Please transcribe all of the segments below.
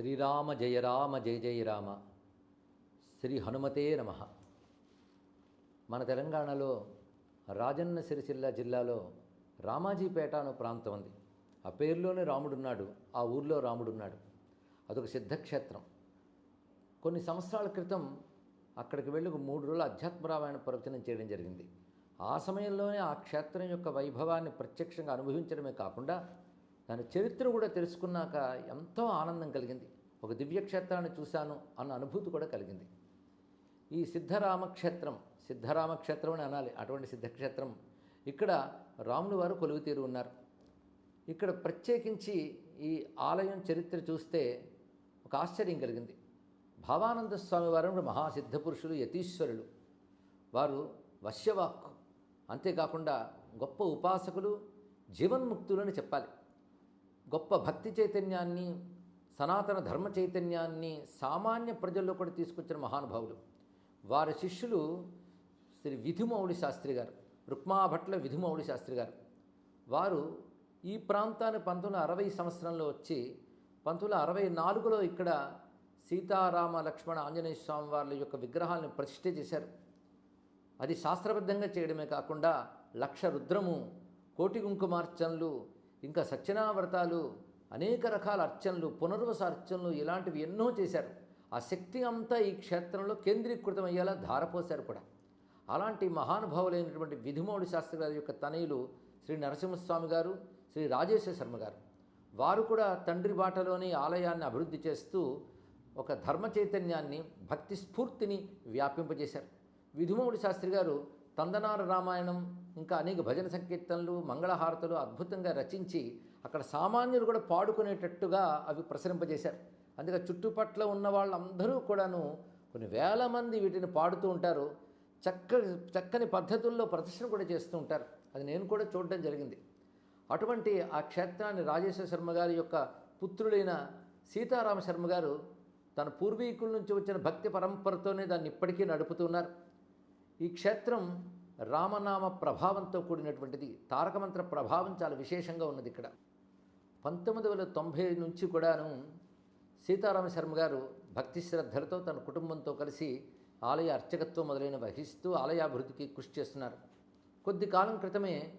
శ్రీరామ జయ రామ జయ జయ రామ. శ్రీ హనుమతే నమ. మన తెలంగాణలో రాజన్న సిరిసిల్ల జిల్లాలో రామాజీపేట అనే ప్రాంతం ఉంది. ఆ పేరులోనే రాముడున్నాడు ఆ ఊర్లో రాముడున్నాడు. అదొక సిద్ధక్షేత్రం. కొన్ని సంవత్సరాల క్రితం అక్కడికి వెళ్ళి మూడు రోజులు అధ్యాత్మరామాయణ ప్రవచనం చేయడం జరిగింది. ఆ సమయంలోనే ఆ క్షేత్రం యొక్క వైభవాన్ని ప్రత్యక్షంగా అనుభవించడమే కాకుండా దాని చరిత్ర కూడా తెలుసుకున్నాక ఎంతో ఆనందం కలిగింది. ఒక దివ్యక్షేత్రాన్ని చూశాను అన్న అనుభూతి కూడా కలిగింది. ఈ సిద్ధరామక్షేత్రం సిద్ధరామక్షేత్రం అని అనాలి. అటువంటి సిద్ధక్షేత్రం. ఇక్కడ రాములు వారు కొలువు తీరు ఉన్నారు. ఇక్కడ ప్రత్యేకించి ఈ ఆలయం చరిత్ర చూస్తే ఒక ఆశ్చర్యం కలిగింది. భావానంద స్వామి వారు మహాసిద్ధ పురుషులు యతీశ్వరులు. వారు వశ్యవాక్కు. అంతేకాకుండా గొప్ప ఉపాసకులు జీవన్ముక్తులు అని చెప్పాలి. గొప్ప భక్తి చైతన్యాన్ని సనాతన ధర్మ చైతన్యాన్ని సామాన్య ప్రజల్లో కూడా తీసుకొచ్చిన మహానుభావులు. వారి శిష్యులు శ్రీ విధుమౌళి శాస్త్రి గారు రుక్మాభట్ల విధుమౌళి శాస్త్రి గారు. వారు ఈ ప్రాంతాన్ని పంతొమ్మిది వందల అరవై సంవత్సరంలో వచ్చి పంతొమ్మిది వందల అరవై నాలుగులో ఇక్కడ సీతారామ లక్ష్మణ ఆంజనేయ స్వామి వారి యొక్క విగ్రహాలను ప్రతిష్ఠ చేశారు. అది శాస్త్రబద్ధంగా చేయడమే కాకుండా లక్ష రుద్రము కోటి కుంకుమార్చనలు ఇంకా సత్యనావ్రతాలు అనేక రకాల అర్చనలు పునర్వస అర్చనలు ఇలాంటివి ఎన్నో చేశారు. ఆ శక్తి అంతా ఈ క్షేత్రంలో కేంద్రీకృతం అయ్యేలా ధారపోశారు కూడా. అలాంటి మహానుభావులైనటువంటి విధిమౌడి శాస్త్రి గారి యొక్క తనయులు శ్రీ నరసింహస్వామి గారు శ్రీ రాజేశ్వర శర్మ గారు. వారు కూడా తండ్రి బాటలోని ఆలయాన్ని అభివృద్ధి చేస్తూ ఒక ధర్మ చైతన్యాన్ని భక్తి స్ఫూర్తిని వ్యాపింపజేశారు. విధుమౌడి శాస్త్రి గారు కందనార రామాయణం ఇంకా అనేక భజన సంకీర్తనలు మంగళహారతులు అద్భుతంగా రచించి అక్కడ సామాన్యులు కూడా పాడుకునేటట్టుగా అవి ప్రసరింపజేశారు. అందుకే చుట్టుపట్ల ఉన్న వాళ్ళందరూ కూడాను కొన్ని వేల మంది వీటిని పాడుతూ ఉంటారు. చక్క చక్కని పద్ధతుల్లో ప్రదర్శన కూడా చేస్తూ ఉంటారు. అది నేను కూడా చూడడం జరిగింది. అటువంటి ఆ క్షేత్రాన్ని రాజేశ్వర శర్మ గారి యొక్క పుత్రుడైన సీతారామ శర్మ గారు తన పూర్వీకుల నుంచి వచ్చిన భక్తి పరంపరతోనే దాన్ని ఇప్పటికీ నడుపుతున్నారు ఈ క్షేత్రం రామనామ ప్రభావంతో కూడినటువంటిది తారకమంత్ర ప్రభావం చాలా విశేషంగా ఉన్నది ఇక్కడ. పంతొమ్మిది వందల తొంభై నుంచి కూడాను సీతారామ శర్మ గారు భక్తి శ్రద్ధలతో తన కుటుంబంతో కలిసి ఆలయ అర్చకత్వం మొదలైన వహిస్తూ ఆలయాభివృద్ధికి కృషి చేస్తున్నారు. కొద్ది కాలం క్రితమే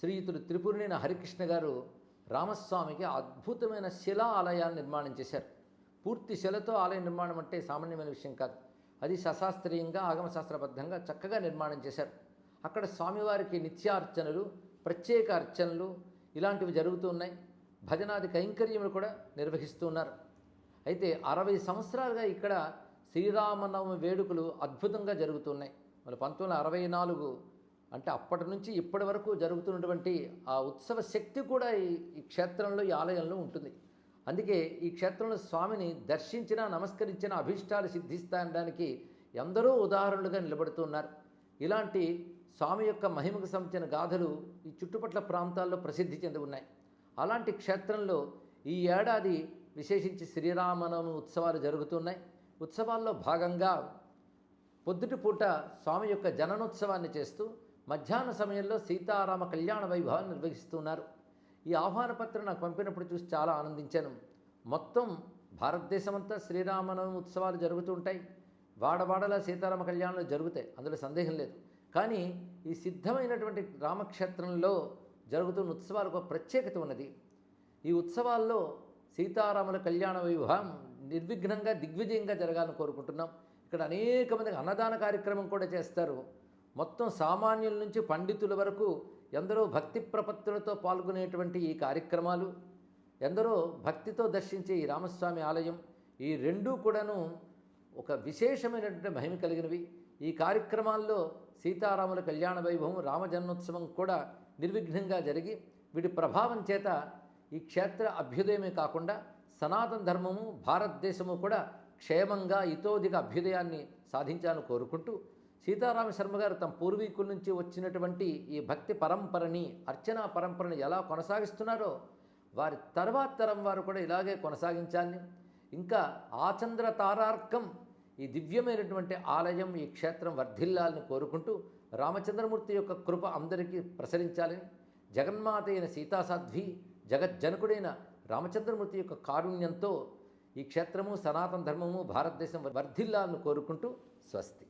శ్రీయుతులు త్రిపురనేన హరికృష్ణ గారు రామస్వామికి అద్భుతమైన శిలా ఆలయాన్ని నిర్మాణం చేశారు. పూర్తి శిలతో ఆలయ నిర్మాణం అంటే సామాన్యమైన విషయం కాదు. అది సశాస్త్రీయంగా ఆగమశాస్త్రబద్ధంగా చక్కగా నిర్మాణం చేశారు. అక్కడ స్వామివారికి నిత్యార్చనలు ప్రత్యేక అర్చనలు ఇలాంటివి జరుగుతూ ఉన్నాయి. భజనాది కైంకర్యములు కూడా నిర్వహిస్తున్నారు అయితే అరవై సంవత్సరాలుగా ఇక్కడ శ్రీరామనవమి వేడుకలు అద్భుతంగా జరుగుతున్నాయి మరి పంతొమ్మిది అరవై నాలుగు అంటే అప్పటి నుంచి ఇప్పటి వరకు జరుగుతున్నటువంటి ఆ ఉత్సవ శక్తి కూడా ఈ క్షేత్రంలో ఈ ఆలయంలో ఉంటుంది. అందుకే ఈ క్షేత్రంలో స్వామిని దర్శించిన నమస్కరించిన అభీష్టాలు సిద్ధిస్తానడానికి ఎందరో ఉదాహరణలుగా నిలబడుతున్నారు ఇలాంటి స్వామి యొక్క మహిమకు సంబంధించిన గాథలు ఈ చుట్టుపట్ల ప్రాంతాల్లో ప్రసిద్ధి చెంది ఉన్నాయి. అలాంటి క్షేత్రంలో ఈ ఏడాది విశేషించి శ్రీరామనవమి ఉత్సవాలు జరుగుతున్నాయి. ఉత్సవాల్లో భాగంగా పొద్దుటి పూట స్వామి యొక్క జననోత్సవాన్ని చేస్తూ మధ్యాహ్న సమయంలో సీతారామ కళ్యాణ వైభవాన్ని నిర్వహిస్తున్నారు. ఈ ఆహ్వాన పత్రం నాకు పంపినప్పుడు చూసి చాలా ఆనందించాను. మొత్తం భారతదేశమంతా శ్రీరామనవమి ఉత్సవాలు జరుగుతుంటాయి వాడవాడలా సీతారామ కళ్యాణాలు జరుగుతాయి. అందులో సందేహం లేదు. కానీ ఈ సిద్ధమైనటువంటి రామక్షేత్రంలో జరుగుతున్న ఉత్సవాలకు ఒక ప్రత్యేకత ఉన్నది. ఈ ఉత్సవాల్లో సీతారాముల కళ్యాణ వివాహం నిర్విఘ్నంగా దిగ్విజయంగా జరగాలని కోరుకుంటున్నాం. ఇక్కడ అనేక మందికి అన్నదాన కార్యక్రమం కూడా చేస్తారు. మొత్తం సామాన్యుల నుంచి పండితుల వరకు ఎందరో భక్తి ప్రపత్తులతో పాల్గొనేటువంటి ఈ కార్యక్రమాలు ఎందరో భక్తితో దర్శించే ఈ రామస్వామి ఆలయం ఈ రెండూ కూడాను ఒక విశేషమైనటువంటి మహిమ కలిగినవి. ఈ కార్యక్రమాల్లో సీతారాముల కళ్యాణ వైభవం రామజన్మోత్సవం కూడా నిర్విఘ్నంగా జరిగి వీటి ప్రభావం చేత ఈ క్షేత్ర అభ్యుదయమే కాకుండా సనాతన ధర్మము భారతదేశము కూడా క్షేమంగా ఇతోధిక అభ్యుదయాన్ని సాధించాలని కోరుకుంటూ సీతారామ శర్మ గారు తమ పూర్వీకుల నుంచి వచ్చినటువంటి ఈ భక్తి పరంపరని అర్చనా పరంపరని ఎలా కొనసాగిస్తున్నారో వారి తర్వాత తరం వారు కూడా ఇలాగే కొనసాగించాలని ఇంకా ఆచంద్ర తారార్కం ఈ దివ్యమైనటువంటి ఆలయం ఈ క్షేత్రం వర్ధిల్లాలని కోరుకుంటూ రామచంద్రమూర్తి యొక్క కృప అందరికీ ప్రసరించాలని జగన్మాత అయిన సీతాసాధ్వి జగజ్జనకుడైన రామచంద్రమూర్తి యొక్క కారుణ్యంతో ఈ క్షేత్రము సనాతన ధర్మము భారతదేశం వర్ధిల్లాలను కోరుకుంటూ స్వస్తి.